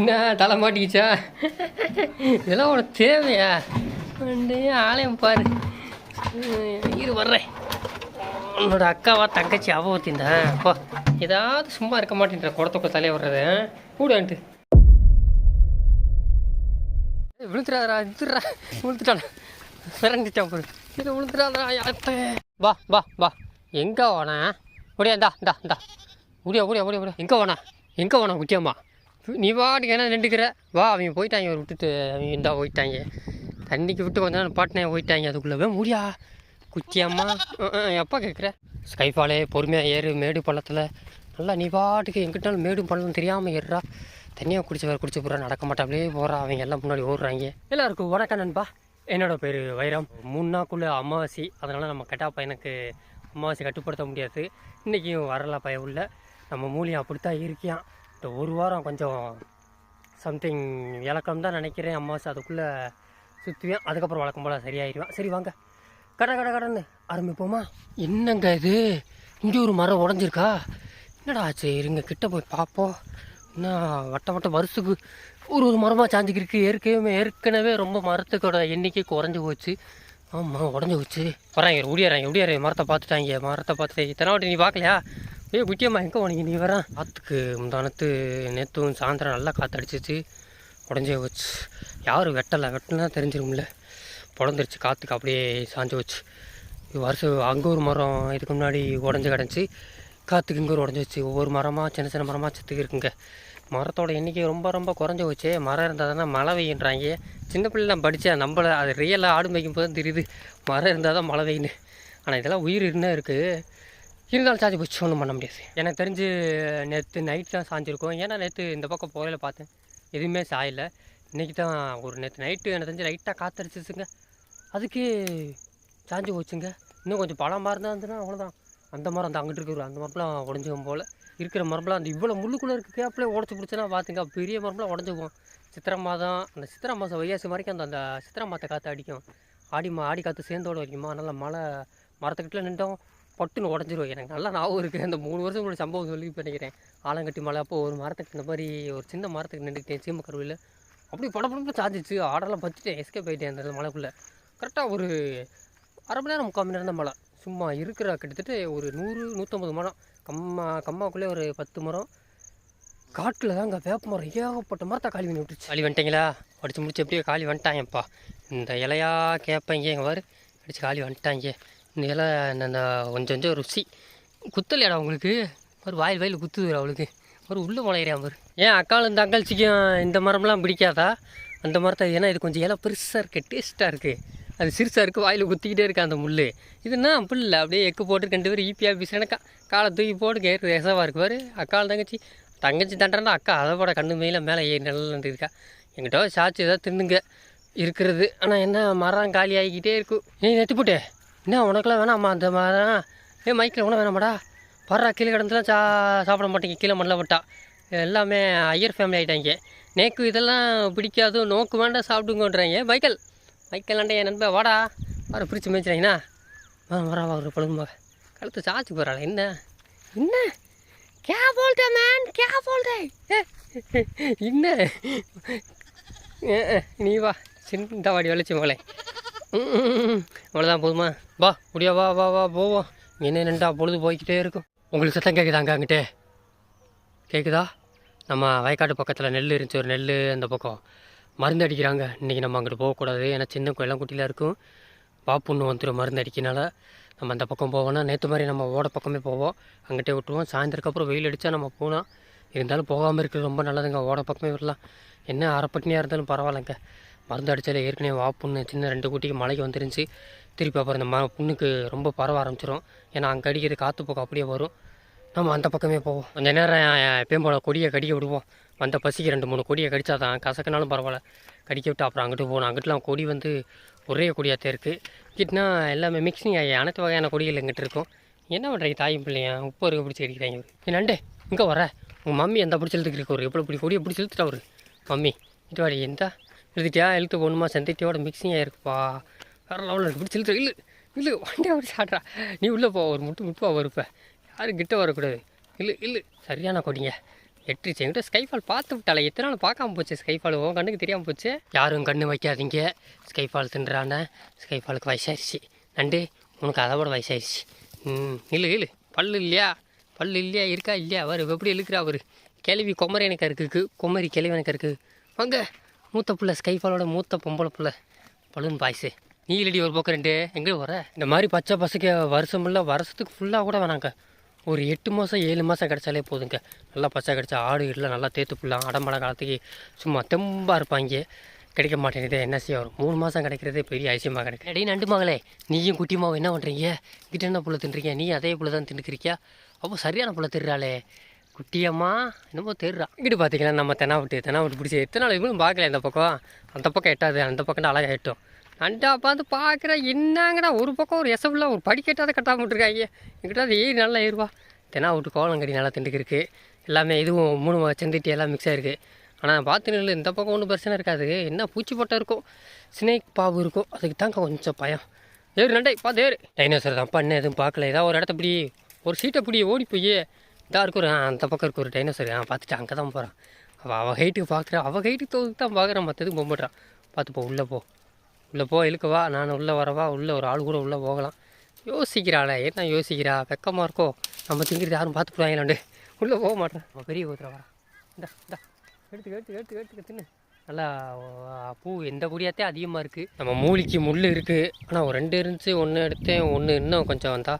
என்ன தலை மாட்டிக்கிச்சா? இதெல்லாம் உனக்கு தேவையா? வந்து ஆலயம் பாரு. இரு வர்றேன். உன்னோட அக்காவா தங்கச்சி அவ ஊத்திந்தா அப்போ ஏதாவது சும்மா இருக்க மாட்டேன்ற குடத்துக்குள்ள தலையை வர்றது கூடான்ட்டு விழுத்துறாதரா இதுறா விழுத்துட்டான் விரண்டிட்டான் பாரு இது விழுத்துறாதரா யார்த்த வா வா வா. எங்கே ஓனா முடியா இந்தா இந்தா இந்தா. முடியா முடியா முடியா முடியா எங்கே ஓனா எங்கே போனா குட்டியம்மா நீ பாட்டுக்கு என்ன நின்றுக்கிற? வா அவங்க போயிட்டாங்க அவர் விட்டுட்டு. அவங்க இந்தா போயிட்டாங்க. தண்ணிக்கு விட்டு கொஞ்ச நேரம் பாட்டினே போயிட்டாங்க. அதுக்குள்ளவே முடியா? குச்சியம்மா எப்போ கேட்குற. ஸ்கைஃபாலே பொறுமையாக ஏறு மேடு பள்ளத்தில். நல்லா நீ பாட்டுக்கு எங்கிட்டாலும் மேடும் பள்ளம் தெரியாமல் ஏறுறா. தனியாக குடிச்ச வேறு குடிச்ச போகிறா நடக்க மாட்டாங்களே போகிறா அவங்க எல்லாம் முன்னாடி ஓடுறாங்க. எல்லாருக்கும் வணக்கம் நண்பா. என்னோட பேர் வைரம். மூணு நாக்குள்ளே அமாவாசை. அதனால் நம்ம கெட்டா பையனுக்கு அமாவாசை கட்டுப்படுத்த முடியாது. இன்றைக்கும் வரல பையன் உள்ள. நம்ம மூலியம் அப்படித்தான் இருக்கியான் இந்த ஒரு வாரம் கொஞ்சம் சம்திங் விளக்கம் தான் நினைக்கிறேன். அம்மாவாசை அதுக்குள்ளே சுற்றுவேன் அதுக்கப்புறம் வழக்கம் போல் சரியாயிடுவேன் சரி வாங்க. கட கட கடன்னு ஆரம்பிப்போமா? என்னங்க இது? இங்கே ஒரு மரம் உடஞ்சிருக்கா? என்னடா ஆச்சு? இருங்க கிட்ட போய் பார்ப்போம். என்ன வட்ட வட்ட வருஷத்துக்கு ஒரு ஒரு மரமாக சாஞ்சிக்கிருக்கு ஏற்கனவே ஏற்கனவே ரொம்ப மரத்துக்கோட எண்ணிக்கை குறைஞ்சி போச்சு. ஆமாம் உடஞ்சி போச்சு. வராங்க ஒடியாறாங்க ஒடியாரு மரத்தை பார்த்துட்டாங்க. மரத்தை பார்த்துட்டு இத்தனை வாட்டி நீ பார்க்கலையா? ஏய் குட்டியம்மா எங்கே உனக்கு நீ வரா காற்றுக்கு முந்தானத்து நேற்றும் சாயந்தரம் நல்லா காற்று அடிச்சிச்சு உடஞ்சே போச்சு. யாரும் வெட்டலை? வெட்டினா தெரிஞ்சிரும்ல. பொழந்துருச்சு. காற்றுக்கு அப்படியே சாஞ்சு போச்சு. வருஷம் அங்கே ஒரு மரம் இதுக்கு முன்னாடி உடஞ்சி கிடந்துச்சு. காற்றுக்கு இங்கே ஒரு உடஞ்சி வச்சு ஒவ்வொரு மரமாக சின்ன சின்ன மரமாக செத்துக்கு இருக்குங்க. மரத்தோட எண்ணிக்கை ரொம்ப ரொம்ப குறைஞ்சி வச்சு மரம் இருந்தால் தானே மழை வெயின்றாங்க சின்ன பிள்ளைலாம் படித்தேன் நம்மள அது ரியலாக ஆடு மேய்க்கும் போது தான் தெரியுது. மரம் இருந்தால் தான் மழை பெய்யுன்னு. ஆனால் இதெல்லாம் உயிர் இருந்தால் இருக்குது இருந்தாலும் சாஞ்சு போச்சு ஒன்றும் பண்ண முடியாது. எனக்கு தெரிஞ்சு நேற்று நைட் தான் சாஞ்சிருக்கும். ஏன்னா நேற்று இந்த பக்கம் போகையில் பார்த்தேன். எதுவுமே சாயலை. இன்றைக்கி தான் ஒரு நேற்று நைட்டு எனக்கு தெரிஞ்சு லைட்டாக காத்தடிச்சிச்சுங்க. அதுக்கு சாஞ்சு போச்சுங்க. இன்னும் கொஞ்சம் பழமாக இருந்தால் இருந்துன்னா அவ்வளோதான் அந்த மரம் அந்த அங்கிட்டு இருக்கிற அந்த மரம்லாம் உடஞ்சிக்கும் போல். இருக்கிற மரம்லாம் அந்த இவ்வளோ முள்ளுக்குள்ளே இருக்க. கேப்பிலே உடச்சி பிடிச்சனா பார்த்துங்க பெரிய மரம்லாம் உடஞ்சி சித்திரை மாதம் அந்த சித்திரை மாதம் வையாசி வரைக்கும் அந்த அந்த சித்திரை மாதத்தை காற்று அடிக்கும். ஆடி மா ஆடி காற்று சேர்ந்தோட வரைக்குமா. நல்லா மழை மரத்துக்கிட்டே நின்றோம் பட்டுன்னு உடஞ்சிரும் எனக்கு நல்லா ஞாபகம் இருக்குது அந்த மூணு வருஷம் கூட சம்பவம் சொல்லி பண்ணிக்கிறேன் ஆலங்கட்டி மலை அப்போ ஒரு மரத்துக்கு இந்த மாதிரி ஒரு சின்ன மரத்துக்கு நின்றுக்கிட்டேன் சீமக்கருவில் அப்படியே படப்படப்பு சாஞ்சிச்சு. ஆடெல்லாம் பச்சுட்டேன். எஸ்கேப் ஆகிட்டேன் அந்த மலைக்குள்ளே. கரெக்டாக ஒரு அரை மணி நேரம் முக்கால் மணி நேரம் தான் மழை சும்மா இருக்கிற கிட்டத்தட்ட ஒரு நூறு நூற்றம்பது மரம். கம்மா கம்மாக்குள்ளே ஒரு பத்து மரம். காட்டில் தாங்க வேப்ப மரம். ஏகப்பட்ட மரத்தை காலி பண்ணி விட்டுச்சு காலி வந்துட்டீங்களா? அடித்து முடிச்சு எப்படியோ காலி வந்துட்டாங்கப்பா. இந்த இலையா கேட்பேங்க எங்கள் பாரு. அடித்து காலி வந்துட்டாங்க. இலை இந்த கொஞ்சம் கொஞ்சம் ருசி. குத்தலையாடா உங்களுக்கு ஒரு வாயில் வாயில் குத்துது அவளுக்கு. ஒரு உள்ளே முளையிறான் பாரு. ஏன் அக்காலும் இந்த அக்காள்ச்சிக்கும் இந்த மரம்லாம் பிடிக்காதா? அந்த மரத்தை ஏன்னா இது கொஞ்சம் இலை பெருசாக இருக்குது டேஸ்ட்டாக இருக்குது அது சிறுசாக இருக்குது வாயில் குத்திக்கிட்டே இருக்கா அந்த முள் இதுன்னா அப்படி இல்லை அப்படியே எக்கு போட்டு ரெண்டு பேரும் ஆஃபீஸ் எனக்கா காலை தூக்கி போட்டு கேட்டு ரேசவாக இருக்குவார் அக்காள் தங்கச்சி. தங்கச்சி தண்டனா அக்கா அதை போட கண்ணு மேல மேலே ஏறி நல்லா இருக்கா. எங்கிட்ட சாச்சி ஏதாவது தின்னுங்க. இருக்கிறது. ஆனால் என்ன மரம் காலி ஆகிக்கிட்டே இருக்கும். நீ நெட்டு போட்டே என்ன உனக்குலாம் வேணாம்மா அந்த மாதிரி ஏ மைக்கில் கூட வேணாமாடா? வர்றா கீழே கிடந்துலாம் சா சாப்பிட மாட்டேங்க. கீழே மண்ணில் விட்டா எல்லாமே ஐயர் ஃபேமிலி ஆகிட்டாங்க நேக்கு இதெல்லாம் பிடிக்காது நோக்கு வேண்டாம் சாப்பிடுங்கன்றாங்க. மைக்கல் மைக்கேலாண்டே என் நண்பன் வாடா. வர பிரித்து மேய்ச்சிறாங்கண்ணா வா வர வா ஒரு பழகுமாக கழுத்து சாச்சு போகிறாள் என்ன? என்ன? கே போல்டே மேன் கே போல்டே என்ன நீ வா. சின்ன வாடி வளைச்சி மகளே. அவ்வளோதான் போதுமா. வா முடியா வா வா வா போவோம். என்ன நின்றா பொழுது போய்கிட்டே இருக்கும். உங்களுக்கு சத்தம் கேட்குதாங்க அங்கிட்டே? கேட்குதா நம்ம வயக்காட்டு பக்கத்தில் நெல் இருந்துச்சு ஒரு நெல் அந்த பக்கம். மருந்து அடிக்கிறாங்க. இன்றைக்கி நம்ம அங்கிட்டு போகக்கூடாது. ஏன்னா சின்ன கோயிலாம் குட்டியில் இருக்கும். பாப்புண்ணு வந்துடும் மருந்து அடிக்கனால நம்ம அந்த பக்கம் போவோம்னா நேற்று மாதிரி நம்ம ஓட பக்கமே போவோம். அங்கிட்டே விட்டுருவோம். சாயந்தரத்துக்கு அப்புறம் வெயில் அடித்தா நம்ம போகலாம் இருந்தாலும் போகாமல் இருக்கிறது ரொம்ப நல்லதுங்க. ஓட பக்கமே விடலாம். என்ன அரைப்பட்டினியாக இருந்தாலும் பரவாயில்லைங்க. மருந்து அடித்தாலே ஏற்கனவே வா புண்ணு சின்ன ரெண்டு குட்டிக்கு மலைக்கு வந்துருந்துச்சு. திருப்பி அப்புறம் இந்த ம புண்ணுக்கு ரொம்ப பரவ ஆரம்பிச்சிடும் ஏன்னா அங்கே அடிக்கிற காற்று போக்கு அப்படியே வரும். நம்ம அந்த பக்கமே போவோம். கொஞ்ச நேரம் பேம்போட கொடியை கடிக்க விடுவோம். வந்த பசிக்கு ரெண்டு மூணு கொடியை கடிச்சா தான் கசக்கினாலும் பரவாயில்ல. கடிக்க விட்டு அப்புறம் அங்கிட்டு போகணும் அங்கிட்டலாம் கொடி வந்து ஒரே கொடியாகத்தான் இருக்குது இங்கிட்டனா எல்லாமே மிக்சிங் ஆகி அனைத்து வகையான கொடிகள் எங்கிட்ட இருக்கும். என்ன பண்ணுறீங்க தாயும் பிள்ளையா? உப்பு இருக்க பிடிச்சி அடிக்கிறாங்க இவரு. நண்டே இங்கே வர உங்கள் மம்மி எந்த பிடிச்சி இழுத்துக்கு இருக்கு ஒரு எப்படி பிடி கொடியை பிடிச்சி இழுத்துட்டா ஒரு மம்மி இது வாடி எந்த எழுதிட்டியா? இழுத்து போகணுமா சந்தித்தியோட மிக்சிங் ஆகிருக்குப்பா வேறு லெவலில் இருக்கு. பிடிச்சி இழுத்து இல்லை இல்லை வண்டியாக ஒரு சாட்றா. நீ உள்ளே போ ஒரு முட்டு முட்டுவா வருப்ப. யாரும் கிட்ட வரக்கூடாது. இல்லை இல்லை சரியான கொடிங்க. எட்டுச்சு என்கிட்ட ஸ்கைஃபால் பார்த்து விட்டால எத்தனை நாள் பார்க்காம போச்சு ஸ்கைஃபால் உன் கண்ணுக்கு தெரியாமல் போச்சு. யாரும் கண்ணு வைக்காதீங்க. ஸ்கைஃபால் தின்றான. ஸ்கைஃபாலுக்கு வயசாயிருச்சு நண்டு உனக்கு அதை விட வயசாயிருச்சு ம் இல்லை இல்லை பல்லு இல்லையா? பல்லு இல்லையா? இருக்கா? இல்லையா? அவர் எப்படி இழுக்கிறா அவர் கேள்வி குமரி எனக்கு இருக்குது குமரி கிளவி எனக்கு இருக்குது வாங்க. மூத்த புள்ள ஸ்கைஃபாலோட மூத்த பொம்பளை புள்ள. பலூன் பாய்ஸு நீ இல்லடி ஒரு பக்கம் ரெண்டு எங்கே வர இந்த மாதிரி பச்சை பசுக்க வருஷம் இல்லை வருஷத்துக்கு ஃபுல்லாக கூட வேணாங்க ஒரு எட்டு மாதம் ஏழு மாதம் கிடச்சாலே போதுங்க. நல்லா பச்சை கிடச்சா ஆடு இடலாம் நல்லா தேத்து புல்லாம் அடம்பட காலத்துக்கு சும்மா தெம்பாக இருப்பாங்க. கிடைக்க மாட்டேங்குது என்ன செய்ய வரும்? மூணு மாதம் கிடைக்கிறதே பெரிய ஐசியமாக கிடைக்கும் அடையே நண்டு மகளே நீயும் குட்டி மாவு என்ன பண்ணுறீங்க கிட்ட என்ன புள்ள தின்றுறீங்க நீ அதே புள்ள தான் தின்னுக்கிறியா? அப்போ சரியான புள்ள திர்றாளே குட்டியம்மா என்னமோ தேடுறா. இங்கிட்டு பார்த்தீங்கன்னா நம்ம தெனாவிட்டு தெனாவிட்டு பிடிச்சி எத்தனை நாள் இவங்களும் பார்க்கல இந்த பக்கம்? அந்த பக்கம் எட்டாது அந்த பக்கம் அழகாக எட்டும் நண்டா பார்த்து பார்க்குறேன் என்னங்கடா ஒரு பக்கம் ஒரு எசவுல ஒரு படிக்கட்டாத கட்டாமல் விட்டுருக்காங்க. எங்கிட்ட அது ஏறி நல்லா ஏறுவா. தெனாவிட்டு கோலங்கடி நல்லா திண்டுக்கு இருக்குது எல்லாமே இதுவும் மூணு செந்திட்டி எல்லாம் மிக்ஸ் ஆகிருக்கு ஆனால் பார்த்து நில்லு இந்த பக்கம் ஒன்றும் பிரச்சனை இருக்காது. என்ன பூச்சி போட்டம் இருக்கும்? ஸ்னேக் பாவு இருக்கும். அதுக்கு தாங்க கொஞ்சம் பயம். ஏறு நண்டை பார்த்து ஏறு. டைனோசர் தான் பண்ண எதுவும் பார்க்கல. ஏதாவது ஒரு இடத்த பிடி ஒரு சீட்டை பிடி ஓடி போய் இதாக இருக்கிற ஆ, அந்த பக்கம் இருக்க ஒரு டைனோசர் ஆ பார்த்துட்டு அங்கே தான் போகிறான் அவள் அவள் ஹைட்டுக்கு பார்க்குறா அவள் ஹைட்டுக்கு தோது தான் பார்க்குறான் மற்றதுக்கு போக பார்த்துப்போ பார்த்து போ உள்ளே போ. உள்ளே போ இழுக்கவா நான் உள்ளே வரவா? உள்ளே ஒரு ஆள் கூட உள்ளே போகலாம். யோசிக்கிறாளே. என்ன யோசிக்கிறா? வெக்கமாக இருக்கோ? நம்ம திங்கிறது யாரும் பார்த்து போவாங்களாண்டு உள்ளே போக மாட்டேன். அவள் பெரிய ஊத்துற இந்த இந்த. எடுத்து எடுத்து எடுத்து எடுத்து தின்னு. நல்லா பூ எந்த பொடியாத்தே அதிகமாக இருக்குது நம்ம மூலிக்கு முள் இருக்குது ஆனால் ஒரு ரெண்டு இருந்துச்சு ஒன்று எடுத்தேன் ஒன்று இன்னும் கொஞ்சம் வந்தா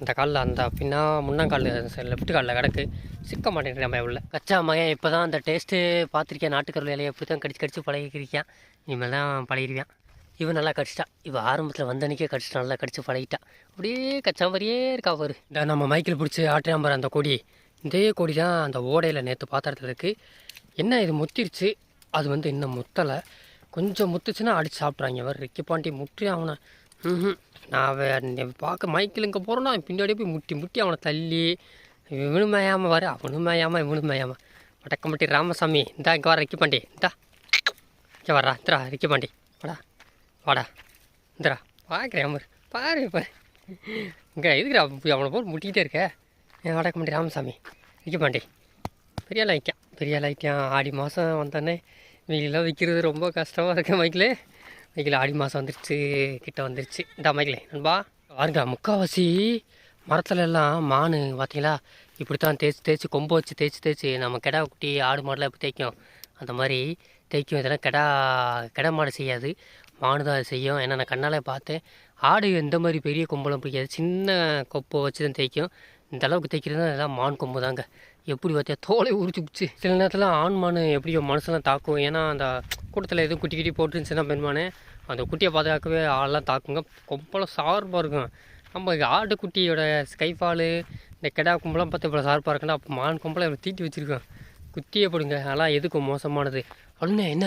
இந்த காலில் அந்த பின்னா முன்னாங்கால் லெஃப்ட் காலில் கிடக்கு. சிக்க மாட்டேங்குது நம்ம உள்ள. கச்சா மகன் இப்போ தான் அந்த டேஸ்ட்டு பார்த்துருக்கேன் நாட்டுக்கருள் இலையை இப்படி தான் கடிச்சு கடிச்சு பழகிருக்கேன் இனிமேல் தான் பழகிருவேன் இவன் நல்லா கடிச்சிட்டா. இவன் ஆரம்பத்தில் வந்தன்னைக்கே கடிச்சிட்டா. நல்லா கடிச்சு பழகிட்டா. அப்படியே கச்சா மாதிரியே இருக்கா பாரு. இந்த நம்ம மைக்கில் பிடிச்சி ஆட்டுறான் அந்த கொடி. இதே கொடி தான் அந்த ஓடையில் நேற்று பாத்திரத்தில் இருக்குது என்ன இது முத்திருச்சு? அது வந்து இன்னும் முத்தலை. கொஞ்சம் முத்துச்சுன்னா அடிச்சு சாப்பிட்றாங்க அவர் ரிக்கி பாண்டி முற்றி அவனை. ம் நான் வே பார்க்க மைக்கில் இங்கே போகிறோன்னா பின்னாடி போய் முட்டி முட்டி அவனை தள்ளி இவனும் மேயாமல் வர அவனும் மேயாமல் இவனும் மேயாமல் வடக்கம்பட்டி ராமசாமி இந்தா இங்கே வர ரிக்கி பாண்டி இந்தா. இங்கே வர்றா இந்திரா ரிக்கி பாண்டி. வாடா வாடா இந்திரா பார்க்குறேன் அமர். பாரு பாரு. இங்கே இதுக்குறா போய் அவனை போட்டு முட்டிக்கிட்டே இருக்க? என் வடக்கம்பட்டி ராமசாமி ரிக்கி பாண்டி. பெரிய வைக்கான் பெரிய ஆள் ஆடி மாதம் வந்தோடனே வெயிலெலாம் விற்கிறது ரொம்ப கஷ்டமாக இருக்கு மைக்கில் மைக்கில் ஆடி மாதம் வந்துருச்சு கிட்ட வந்துருச்சு. இந்த மைக்கில் நண்பா. பாருங்க முக்கால்வாசி மரத்துல எல்லாம் மானு பார்த்தீங்களா இப்படி தான் தேய்ச்சி தேய்ச்சி கொம்பு வச்சு தேய்ச்சி தேய்ச்சி நம்ம கிடா குட்டி ஆடு மாடுலாம் எப்படி தேய்க்கும்? அந்த மாதிரி தேய்க்கும். இதெல்லாம் கிடா கிடா மாடு செய்யாது. மானு தான் அது செய்யும். ஏன்னா நான் கண்ணாலே பார்த்தேன். ஆடு எந்த மாதிரி பெரிய கொம்பெல்லாம் பிடிக்காது. சின்ன கொப்பை வச்சு தான் தேய்க்கும். இந்த அளவுக்கு தைக்கிறது எல்லாம் மான் கொம்பு தாங்க. எப்படி பார்த்தா தோலை உரிச்சுச்சு சில நேரத்தில் ஆண் மான் எப்படியோ மனசெல்லாம் தாக்கும். ஏன்னா அந்த கூட்டத்தில் எதுவும் குட்டி குட்டி போட்டுருந்துச்சுன்னா பெண்மானே அந்த குட்டியை பாதுகாக்கவே ஆளெல்லாம் தாக்குங்க. கொம்பெல்லாம் சார்பாக இருக்கும். நம்ம ஆடு குட்டியோட ஸ்கைஃபாலு இந்த கெடா கும்பலாம் பார்த்து இவ்வளோ சார்பாக இருக்குன்னா அப்போ மான் கொம்பெல்லாம் இவ்வளோ தீட்டி வச்சுருக்கோம். குத்தியே போடுங்க. அதெல்லாம் எதுக்கும் மோசமானது? அண்ணே என்ன?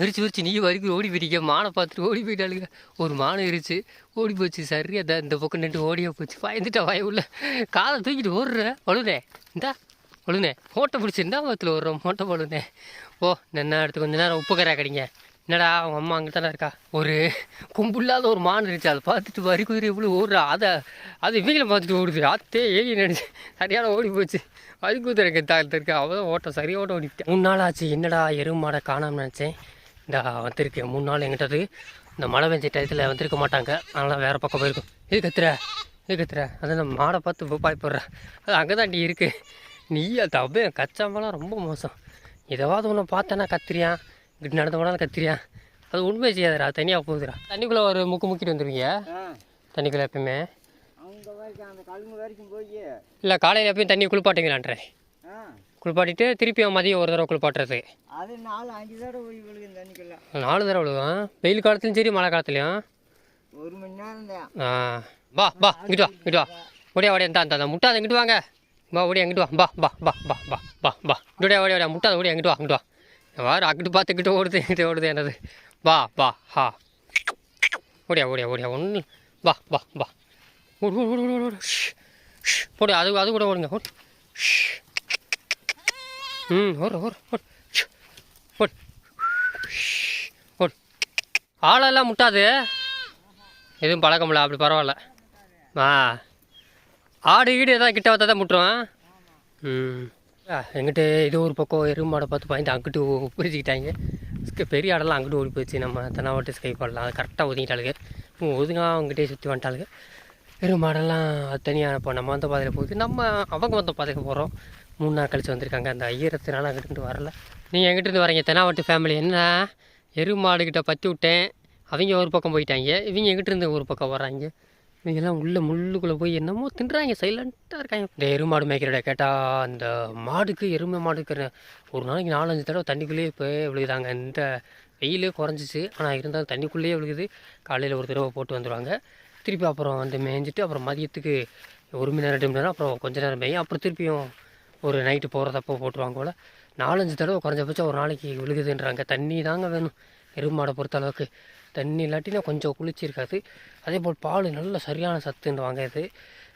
விரிச்சு விரிச்சு நீ வரைக்கும் ஓடி போயிருக்க மானை பார்த்துட்டு ஓடி போயிட்டாளுங்க. ஒரு மானை இருச்சு ஓடி போச்சு. சரி அதான் இந்த பக்கம் நின்று ஓடியே போச்சு. பயந்துட்டா வாய உள்ள. காலை தூக்கிட்டு ஓடுற ஒழுனே இந்தா ஒழுனே பிடிச்சி பிடிச்சிருந்தா பத்தில் ஓடுறோம் ஃபோட்டோ போடுனே ஓ என்ன எடுத்து கொஞ்ச நேரம் உப்பு கரை கடிங்க என்னடா அவங்க அம்மா அங்கே தானே இருக்கா? ஒரு கும்பில்லாத ஒரு மான் இருந்துச்சு. அதை பார்த்துட்டு வரி குதிரை இவ்வளோ ஓடுறா? அதை அது இவங்களை பார்த்துட்டு ஓடுது அத்தே ஏறி நினச்சி சரியான ஓடி போச்சு. வரி குதிரை தாக்கத்தில் இருக்கா. அவள் தான் ஓட்டம் சரியாக ஓட்ட ஓடிட்டேன் மூணு நாள் ஆச்சு. என்னடா எருமாடை காணாமல் நினச்சேன். இந்த வந்திருக்கேன் மூணு நாள் எங்கிட்டது இந்த மழை பெஞ்ச டயத்தில் வந்திருக்க மாட்டாங்க. அதனால் வேறு பக்கம் போயிருக்கும். இது கத்துற இது கத்துற. அதை நான் மாடை பார்த்து பாய்ப்படுறேன் அது அங்கே தான் நீ இருக்குது நீ அது அப்படியே கச்சாமலாம் ரொம்ப மோசம். எதாவது ஒன்று பார்த்தேன்னா கத்திரியான் இப்படி நடந்து போனாலும் கத்திரியான் அது உண்மை செய்யாதுடா. தனியாக போகுதுடா. தண்ணிக்குள்ளே ஒரு முக்கு முக்கிட்டு வந்துருவீங்க? தண்ணிக்குள்ளே எப்பயுமே? போய் இல்லை காலையில் எப்பயும் தண்ணி குளிப்பாட்டிங்களான்றேன். குளிப்பாட்டிட்டு திருப்பி மதியம் ஒரு தடவை குளிப்பாட்டுறது. அது நாலு அஞ்சு தடவை விழுகும் தண்ணிக்கெல்லாம் நாலு தடவை விழுவும் வெயில் காலத்துலையும் சரி மழை காலத்துலையும் ஒரு மணி நேரம் தான். ஆ வா வா இங்கிட்டு வா இங்கிட்டு வா. ஓடியா ஓடியா இந்தா இந்த முட்டாத இங்கிட்டு வாங்க. வா ஓடியா இங்கிட்டு வா பா பா பா பா பா பா பா ஓடியா ஓடியா ஓடியா முட்டாத ஓடியா இங்கிட்டு வா இங்கிட்டு வா. வாரு அங்கிட்டு பார்த்து இங்கிட்டு ஓடுது இங்கிட்டு ஓடுது என்னது. வா வா ஹா. ஓடியா ஓடியா ஓடியா ஒன்று வா வா வா. ஓடு ஓடு ஓடு ஓடு ஓடு. அது அது கூட ஓடுங்க ஓடு. ம் ஒரு ஓடு ஆளெல்லாம் முட்டாது. எதுவும் பழக்கமில்ல அப்படி பரவாயில்ல. ஆ. ஆடு ஈடு எதாவது கிட்ட வந்தால் தான் முட்டுருவேன். ம். எங்கிட்ட ஏதோ ஒரு பக்கம் எருமை மாடை பார்த்து பயந்து அங்கிட்டு பிரிச்சுக்கிட்டாங்க பெரிய ஆடெல்லாம் அங்கிட்டு ஓடி போச்சு நம்ம தென்னாவட்டு ஸ்கை பண்ணலாம் அது கரெக்டாக ஒதுங்கிட்டாளுங்க. ஒதுங்க அவங்ககிட்டே சுற்றி வந்துட்டாளுங்க. எருமை மாடெல்லாம் தனியாக இப்போ நம்ம வந்த பாதையில் போகுது. நம்ம அவங்க வந்த பாதையில் போகிறோம் மூணு நாள் கழித்து வந்திருக்காங்க. அந்த ஈரத்தினால அங்கிட்டு வரல. நீங்கள் எங்கிட்ட வரீங்க? தெனாவட்டு ஃபேமிலி என்ன? எரு மாடுக்கிட்ட பற்றி விட்டேன். அவங்க ஒரு பக்கம் போயிட்டாங்க. இவங்க எங்கிட்டிருந்து ஒரு பக்கம் வர்றாங்க? இவங்க எல்லாம் முள்ளுக்குள்ளே போய் என்னமோ தின்றாங்க. சைலண்ட்டாக இருக்காங்க. இந்த எருமாடு மேய்க்கிறட கேட்டால் அந்த மாடுக்கு எருமை மாடுக்கு ஒரு நாளைக்கு நாலஞ்சு தடவை தண்ணிக்குள்ளேயே போய் விழுகுதாங்க இந்த வெயிலே குறைஞ்சிச்சு. ஆனால் இருந்தாலும் தண்ணிக்குள்ளேயே விழுகுது. காலையில் ஒரு தடவை போட்டு வந்துடுவாங்க திருப்பி அப்புறம் வந்து மேய்ஞ்சிட்டு அப்புறம் மதியத்துக்கு ஒரு மணி நேரம் ரெண்டு மணி நேரம் அப்புறம் கொஞ்ச நேரம் மேயும். அப்புறம் திருப்பியும் ஒரு நைட்டு போகிறதப்போ போட்டுருவாங்க போல். நாலஞ்சு தடவை குறைஞ்சபட்சம் ஒரு நாளைக்கு விழுகுதுன்றாங்க. தண்ணி தாங்க வேணும் எருமாடை பொறுத்த அளவுக்கு. தண்ணி இல்லாட்டினா கொஞ்சம் குளிச்சிருக்காது அதே போல் பால் நல்ல சரியான சத்துன்னுவாங்க இது.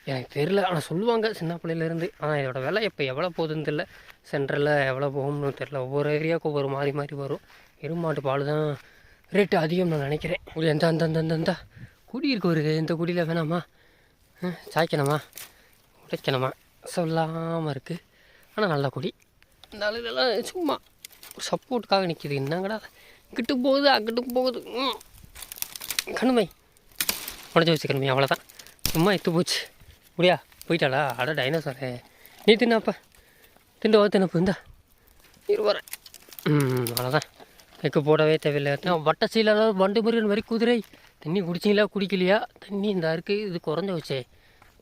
எனக்கு தெரில ஆனால் சொல்லுவாங்க சின்ன பிள்ளையிலேருந்து ஆனால் இதோட விலை இப்போ எவ்வளோ போகுதுன்னு தெரில சென்ட்ரலில் எவ்வளோ போகும்னு தெரில ஒவ்வொரு ஏரியாவுக்கும் ஒவ்வொரு மாறி மாறி வரும். எருமாட்டு பால் தான் ரேட்டு அதிகம் நான் நினைக்கிறேன். ஒரு எந்த அந்த அந்த அந்த குடி இருக்கு ஒரு இந்த குடியில் வேணாமா? சாய்க்கணுமா? உடைக்கணுமா? சொல்லாமல் இருக்குது ஆனால் நல்ல குடி. இந்த ஆளுகளெல்லாம் சும்மா சப்போர்ட்டுக்காக நிற்கிது என்னங்கடா இங்கிட்டு போகுது அங்கிட்டு போகுது. கண்ணுமை. உடஞ்சி வச்சு கண்ணுமை அவ்வளோதான் சும்மா எத்து போச்சு. முடியா? போயிட்டாளா? அட டைனோசரே நீ தின்னாப்பா. திண்டு வா தின்னப்பு இந்தா. இரு வரேன். ம் அவ்வளோதான் எக்கு போடவே தேவையில்லை. நான் வட்ட சீலால வண்டு முருகன் மாதிரி குதிரை. தண்ணி குடிச்சிங்களா குடிக்கலையா? தண்ணி இந்த இருக்குது இது குறைஞ்ச வச்சே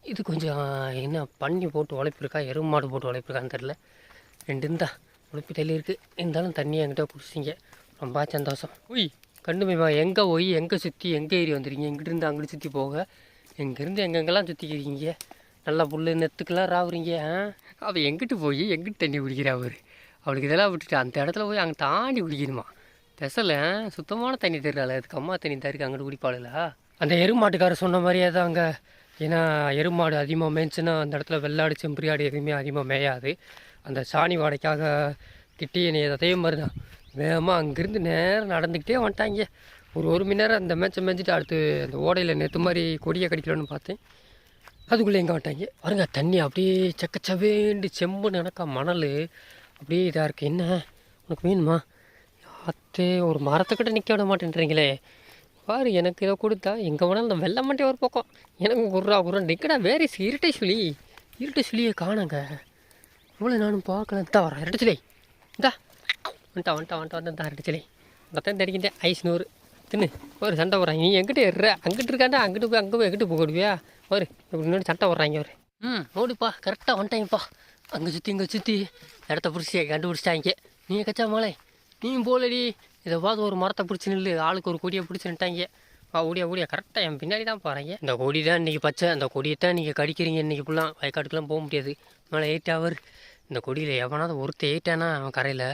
இது கொஞ்சம் என்ன பண்ணி போட்டு உழைப்பிருக்கா? எருமாடு போட்டு உழைப்பிருக்கான்னு தெரில ரெண்டு இருந்தா உழைப்பு தள்ளி இருக்குது இருந்தாலும் தண்ணி என்கிட்ட குடிச்சிங்க. ரொம்ப சந்தோஷம். ஒய் கண்டு எங்கே போய் எங்கே சுற்றி எங்கே ஏறி வந்துருக்கீங்க? இங்கிட்டிருந்து அங்கிட்டு சுற்றி போக. எங்கேருந்து எங்கெங்கெல்லாம் சுற்றிக்கிறீங்க நல்லா புல் நெத்துக்கெல்லாம் ராவுறீங்க ஆ? அவள் எங்கிட்டு போய் எங்கிட்டு தண்ணி குடிக்கிறா அவர்? அவளுக்கு இதெல்லாம் விட்டுட்டு அந்த இடத்துல போய் அங்கே தாண்டி குடிக்கணுமா? பெசல சுத்தமான தண்ணி தருறாள். அதுக்கு அம்மா தண்ணி தான் இருக்கு அங்கிட்டு குடிப்பாளல அந்த எருமாட்டுக்காரர் சொன்ன மாதிரியே தான் அங்கே ஏன்னா எருமாடு அதிகமாக மேய்ச்சுன்னா அந்த இடத்துல வெள்ளாடு செம்பரியாடு எதுவுமே அதிகமாக மேயாது. அந்த சாணி வாடைக்காக கிட்டி என்னை அதே மாதிரி தான் வேகமாக அங்கேருந்து நேரம் நடந்துக்கிட்டே வந்துட்டாங்க. ஒரு ஒரு மணி நேரம் அந்த மேட்சை மேய்ச்சிட்டு அடுத்து அந்த ஓடையில் நேற்று மாதிரி கொடியை கடிக்கலன்னு பார்த்தேன். அதுக்குள்ளே எங்கே வந்துட்டாங்க. பாருங்க தண்ணி அப்படியே செக்கச்சவேண்டு செம்பு நடக்கா மணல். அப்படியே இதாக இருக்குது என்ன? உனக்கு வேணுமா அத்தே ஒரு மரத்துக்கிட்ட நிற்க விட மாட்டேன்றீங்களே. பாரு எனக்கு இதை கொடுத்தா எங்கே வேணாலும் இந்த வெள்ளை மண்டே ஒரு பக்கம். எனக்கு குர்ரா குர்ரா நிற்கடா வேறு இருட்டை சுழி. இருட்டை சுழியை காணுங்க. இவ்வளோ நானும் பார்க்கல தான் வரேன் இரட்டை சுழி. இந்தா. வந்துட்டா வந்துட்டா வந்துட்டா வந்துட்டா இரட்டை சுழி. மொத்தம் தெரிக்கிட்டேன் ஐஸ் நூறு. தின்னு. ஒரு சண்டை போடுறாங்க. நீ எங்கிட்ட ஏறுற? அங்கிட்டு இருக்காண்டா? அங்கிட்டு போய் அங்கே போய் எங்கிட்டு போடுவியா ஒரு இப்படி சண்டை போடுறாங்க ஒரு ம் ஓடிப்பா கரெக்டாக வந்துட்டாங்கப்பா அங்கே சுற்றி இங்கே சுற்றி இடத்த பிடிச்சி கண்டுபிடிச்சிட்டாங்க. நீ கச்சா மாலை? நீயும் போலடி. இதை பார்த்து ஒரு மரத்தை பிடிச்சி நில்லு ஆளுக்கு ஒரு கொடியை பிடிச்சி நிட்டாங்க ஓடியா ஓடியா. கரெக்டாக என் பின்னாடி தான் போகிறாங்க இந்த கொடி தான் இன்றைக்கி பச்சை. அந்த கொடியை தான் நீங்கள் கடிக்கிறீங்க இன்றைக்கி ஃபுல்லாக வயக்காட்டுக்கெலாம் போக முடியாது. மேலே எயிட் ஹவர் இந்த கொடியில் எவனாவது ஒருத்தர் எயிட்டானா அவன் கரையில்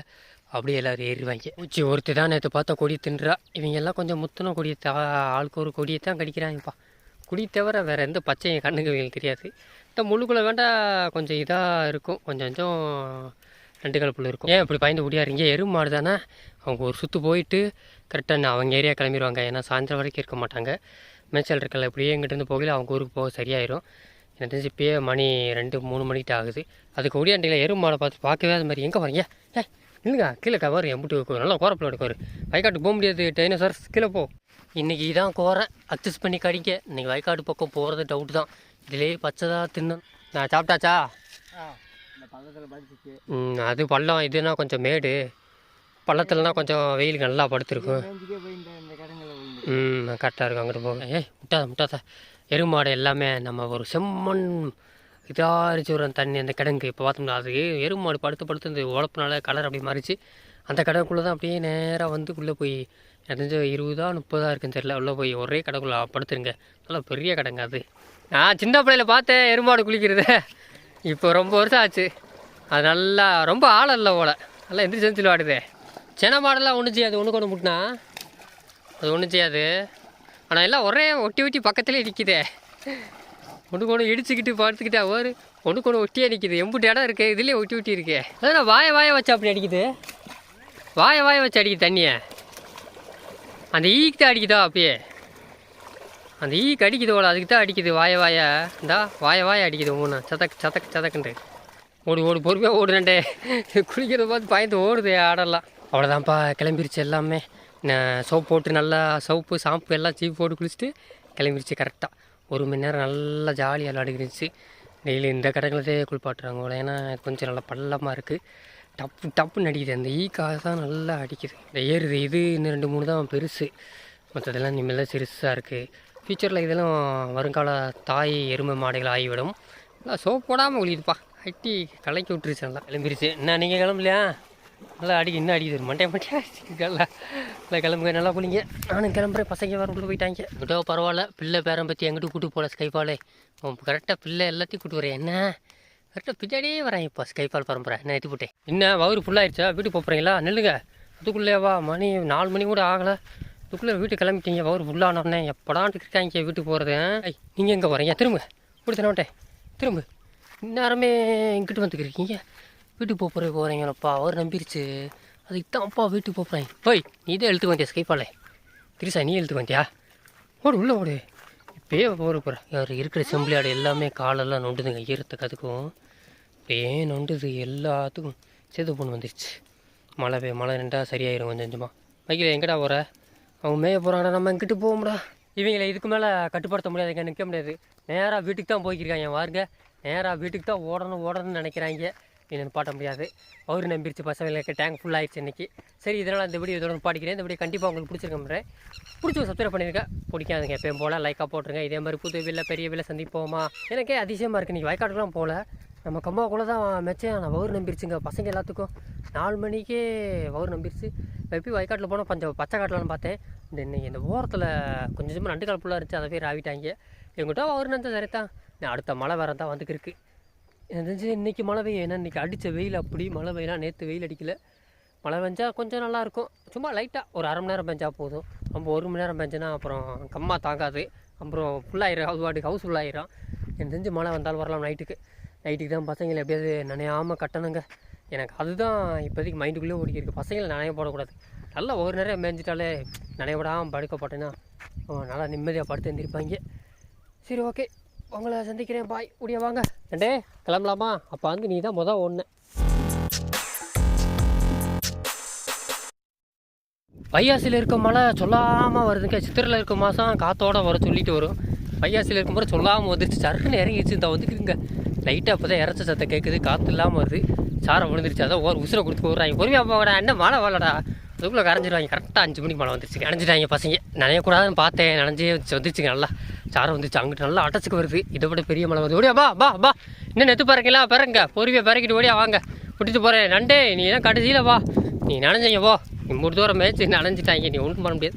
அப்படியே எல்லோரும் ஏறிடுவாங்க. உச்சி ஒருத்தர் தான் நேற்று பார்த்தா கொடி தின்றா. இவங்க எல்லாம் கொஞ்சம் முத்தின கொடியை தா ஆளுக்கு ஒரு கொடியை தான் கடிக்கிறாங்கப்பா. குடி தவிர வேறு எந்த பச்சையும் கண்ணுக்கு இவங்களுக்கு தெரியாது. இந்த முள்ளுக்குள்ளே வேண்டா கொஞ்சம் இதாக இருக்கும். கொஞ்சம் கொஞ்சம் ரெண்டு கலப்பில் இருக்கும். ஏன் இப்படி பயந்து ஓடியாருங்க? எருமை மாடு தானே. அவங்க ஒரு சுற்று போயிட்டு கரெக்டாக அவங்க ஏரியா கிளம்பிடுவாங்க ஏன்னா சாயந்தரம் வரைக்கும் இருக்க மாட்டாங்க. மேய்ச்சல் இருக்கல. இப்படியே இங்கிட்டேருந்து போகல அவங்க ஊருக்கு போக சரியாயிரும். எனக்கு தெரிஞ்சு இப்பயே மணி ரெண்டு மூணு மணிக்கிட்ட ஆகுது. அதுக்கு ஒடியாண்டிங்களா எருமை மாடை பார்த்து பார்க்கவே அது மாதிரி. எங்கே வரீங்க ஏ இல்லைங்க கீழே கவர் எம்பிட்டு நல்லா கோரப்பில் எடுக்கவர் வயக்காட்டுக்கு போக முடியாது. டைனோசர் கீழே போ. இன்றைக்கி தான் கோரை. அக்சஸ் பண்ணி கடிக்க இன்றைக்கி வயக்காடு பக்கம் போகிறது டவுட் தான். இதிலே பச்சைதாக தின்னு நான் சாப்பிட்டாச்சா? ம், அது பள்ளம் இதுனா கொஞ்சம் மேடு. பள்ளத்துலனா கொஞ்சம் வெயில் நல்லா படுத்துருக்கும். ம் கரெக்டாக இருக்கும் அங்கிட்டு போக ஏய் முட்டாத முட்டாத எருமாடு எல்லாமே நம்ம ஒரு செம்மண் இதாரிச்சு ஒரு தண்ணி அந்த கிடங்கு. இப்போ பார்த்தோம்னா அது எருமாடு படுத்து படுத்து இந்த உழப்புனால கலர் அப்படியே மாறிச்சு. அந்த கடவுக்குள்ளே தான் அப்படியே நேராக வந்து உள்ளே போய் தெரிஞ்சு இருபதா முப்பதா இருக்குன்னு தெரியல. உள்ளே போய் ஒரே கடைக்குள்ளே படுத்துருங்க. நல்லா பெரிய கடைங்க அது. நான் சின்ன பிள்ளையில பார்த்தேன் எருமாடு குளிக்கிறத. இப்போ ரொம்ப வருஷம் ஆச்சு. அது நல்லா ரொம்ப ஆழம் இல்லை போல். நல்லா எந்திரிச்சு எந்திரிச்சு வாடுதே சென மாடெல்லாம் ஒன்று செய்யாது. ஒன்று கொண்டு முட்டினா. அது ஒன்றும் செய்யாது. ஆனால் எல்லாம் ஒரே ஒட்டி ஒட்டி பக்கத்துலேயே நிற்கிதே ஒன்று கொண்டு இடிச்சுக்கிட்டு படுத்துக்கிட்டா ஒரு ஒன்று கொண்டு ஒட்டியே நிற்கிது எம்புட்டு இடம் இருக்குது இதுலேயே ஒட்டி ஒட்டி இருக்கு. அதான் வாய வாய வச்சு அப்படி அடிக்குது. வாய வாய வச்சு அடிக்குது தண்ணியை. அந்த ஈக்கு தான் அடிக்குதா அப்படியே. அந்த ஈக்கு அடிக்குது போல அதுக்கு தான் அடிக்குது வாய வாய. இந்தா வாய வாய அடிக்குது மூணு. சதக் சதக் சதக்குண்டு. ஓடு ஓடு பொறுமையாக ஓடுனண்டே குளிக்கிறத பார்த்து பயந்து ஓடுது ஆடலாம் அவ்வளோதான்ப்பா கிளம்பிருச்சு எல்லாமே. சோப் போட்டு நல்லா சோப்பு சாம்பு எல்லாம் சீப் போட்டு குளிச்சுட்டு கிளம்பிருச்சு கரெக்டாக ஒரு மணி நேரம் நல்லா ஜாலியாக விளாடுகிருச்சு டெய்லி இந்த கடைகளதே குளிப்பாட்டுறாங்க போல. ஏன்னா கொஞ்சம் நல்லா பள்ளமாக இருக்குது டப்பு டப்புன்னு அடிக்குது. அந்த ஈ காசு தான் நல்லா அடிக்குது. இந்த ஏறுது இது இன்னும் ரெண்டு மூணு தான் பெருசு. மற்றதெல்லாம் இனிமேல் தான் சிறுசாக இருக்குது ஃப்யூச்சரில் இதெல்லாம் வருங்கால தாய் எருமை மாடுகள் ஆகிவிடும். நல்லா சோப் போடாமல் ஒழியுதுப்பா அட்டி கலக்கி விட்டுருச்சு நல்லா. கிளம்பிருச்சு. என்ன நீங்கள் கிளம்பலையா? நல்லா அடிக்க இன்னும் அடிக்குது? மண்டே மண்டே நல்லா நல்லா கிளம்புங்க நல்லா குளிங்க நானும் கிளம்புறேன் பசங்க வேறு உள்ள போயிட்டாங்க. விட்டோ பரவாயில்ல. பிள்ளை பேரன் பற்றி எங்கிட்ட கூட்டு போகல ஸ்கைபாலே கரெக்டாக பிள்ளை எல்லாத்தையும் கூட்டு வரேன் என்ன? கரெக்டாக பின்னாடியே வரேன் இப்போ ஸ்கைபால் பரம்பரை. என்ன ஏற்றி போட்டேன்? என்ன வவுறு ஃபுல்லாகிடுச்சா வீட்டுக்கு போகிறீங்களா நில்லுங்க. அதுக்குள்ளேவா? மணி நாலு மணி கூட ஆகலை. அதுக்குள்ளே வீட்டுக்கு கிளம்பிட்டீங்க வவுறு ஃபுல்லானோடனே எப்படான்ட்டு இருக்காங்க வீட்டுக்கு போகிறது நீங்கள் எங்கே போகிறீங்க திரும்ப. கொடுத்தனோட்டேன் திரும்ப. இந்நேரமே இங்கிட்டு வந்துக்கிருக்கீங்க. வீட்டுக்கு போக போகிற போகிறீங்களப்பா அவர் நம்பிருச்சு. அதுக்கு தான்ப்பா வீட்டுக்கு போகிறேன் ஓய் நீ தான் எழுத்துக்கு வந்தியா ஸ்கைப்பாலே திரிசா நீ எழுத்துக்கு வந்தியா? ஓடு உள்ளே ஓடு. இப்பயே போகிற போகிறேன் அவர் இருக்கிற செம்பிளியாடு எல்லாமே காலெல்லாம் நொண்டுதுங்க. ஈரத்துக்கு அதுக்கும் இப்படியே நொண்டுது எல்லாத்துக்கும். சேது பொண்ணு வந்துருச்சு. மழை பெய்ய மழை நின்றா சரியாயிரும் கொஞ்சம் கொஞ்சமாக வைக்கல எங்கடா போகிற அவங்க மேய போகிறாங்கடா நம்ம இங்கிட்டு போகமுடா இவங்களை இதுக்கு மேலே கட்டுப்படுத்த முடியாது இங்கே நிற்க முடியாது. நேராக வீட்டுக்கு தான் போய்க்கிருக்காங்க வாருங்க. நேராக வீட்டுக்கு தான் ஓடணும் ஓடணும்னு நினைக்கிறாங்க. என்னென்னு பாட்ட முடியாது. அவரு நம்பிருச்சு பசங்களுக்கு டேங்க் ஃபுல் ஆயிடுச்சு இன்னைக்கு. சரி இதனால் இந்த வீடியோ இதோட பாடிக்கிறேன். இந்த வீடியோ கண்டிப்பாக உங்களுக்கு பிடிச்சிருக்கேன் பிடிச்சி சப்ஸ்கிரைப் பண்ணியிருக்கேன் பிடிக்காதுங்க எப்பயும் போல் லைக்காக போட்டுருங்க. இதே மாதிரி புது வீட்டில் பெரிய வீட்டில் சந்திப்போமா? எனக்கே அதிசயமாக இருக்குது நீங்கள் வயக்காட்டுக்குலாம் போகல நம்ம கம்மாக்குள்ளே தான் மெச்சேன் நான் வவுர் நம்பிருச்சுங்க. பசங்க எல்லாத்துக்கும். நாலு மணிக்கே வவுர் நம்பிருச்சு. எப்படி வயக்காட்டில் போனால் கொஞ்சம் பச்சை காட்டலான்னு பார்த்தேன். இந்த இன்னைக்கு இந்த ஓரத்தில் கொஞ்சம் கொஞ்சமாக நண்டு கால் ஃபுல்லாக இருந்துச்சு. அதை போய் ராவிட்டாங்க. எங்கிட்ட வவுர் நந்த சரி தான் நான் அடுத்த மழை வேறு தான் வந்துக்கிருக்கு எனக்கு தெரிஞ்சு இன்றைக்கி மழை பெய்யும் ஏன்னா இன்றைக்கி அடித்த வெயில் அப்படி. மழை பெய்யலாம் நேற்று வெயில் அடிக்கல. மழை பெஞ்சால் கொஞ்சம் நல்லாயிருக்கும் சும்மா லைட்டாக ஒரு அரை மணி நேரம் பெஞ்சால் போதும். ரொம்ப ஒரு மணி நேரம் பெஞ்சுனா அப்புறம் கம்மா தாங்காது. அப்புறம் ஃபுல்லாகிடும் ஹவுஸ் வாட்டுக்கு ஹவுஸ் ஃபுல்லாகிடும் எனக்கு தெரிஞ்சு மழை வந்தாலும் வரலாம் நைட்டுக்கு நைட்டுக்கு தான் பசங்களை எப்படியாவது நனையாமல் கட்டணுங்க. எனக்கு அதுதான் இப்போதைக்கு மைண்டுக்குள்ளே ஓடிக்கிருக்கு பசங்களை நனைய போடக்கூடாது. நல்லா ஒரு நேரம் மேய்ஞ்சிட்டாலே நனைய விடாமல் படுக்க போட்டேன்னா அவன் நல்லா நிம்மதியாக படுத்து எழுந்திருப்பாங்க சரி ஓகே. உங்களை சந்திக்கிறேன். பாய். உடைய வாங்க. ரெண்டே கிளம்பலாமா? அப்போ வந்து நீ தான் மொதல் ஒன்று வையாசியில் இருக்க மழை சொல்லாமல் வருதுங்க. சித்திரையில் இருக்க மாதம் காற்றோடு வர சொல்லிட்டு வரும். வையாசியில் இருக்கும் போது சொல்லாமல் வந்துருச்சு. சரக்கு இறங்கிடுச்சு இந்த வந்துக்குதுங்க. லைட்டாக அப்போ தான் இறச்ச சத்தம் கேட்குது காற்று இல்லாமல் வருது. சாரம் விழுந்துருச்சு. அதான் ஒரு உசுரை கொடுத்து போடுறாங்க பொறுமையாக போகடா என்ன மழை வரலடா அதுக்குள்ளே கரைஞ்சிருவாங்க. கரெக்டாக அஞ்சு மணிக்கு மழை வந்துருச்சு நனைஞ்சிட்டாங்க பசங்க. நினையக்கூடாதுன்னு பார்த்தேன். நனைஞ்சே வந்துருச்சுங்க நல்லா. சாரம் வந்துச்சு அங்கிட்டு நல்லா அடைச்சிக்கு வருது. இதை விட பெரிய மழை வருது. ஓடியா பா பா பா இன்னும் நெத்து பறக்கல பிறங்க பொறுமையாக பிறக்கிட்டு ஓடியா வாங்க. விட்டுட்டு போகிறேன் நண்டே நீ என்ன கடைசியில் வா. நீ நனைஞ்சிங்க போ. நீ தூரம் மேய்ச்சி நினைஞ்சிட்டாங்க. நீ ஒன்றும் பண்ண முடியாது.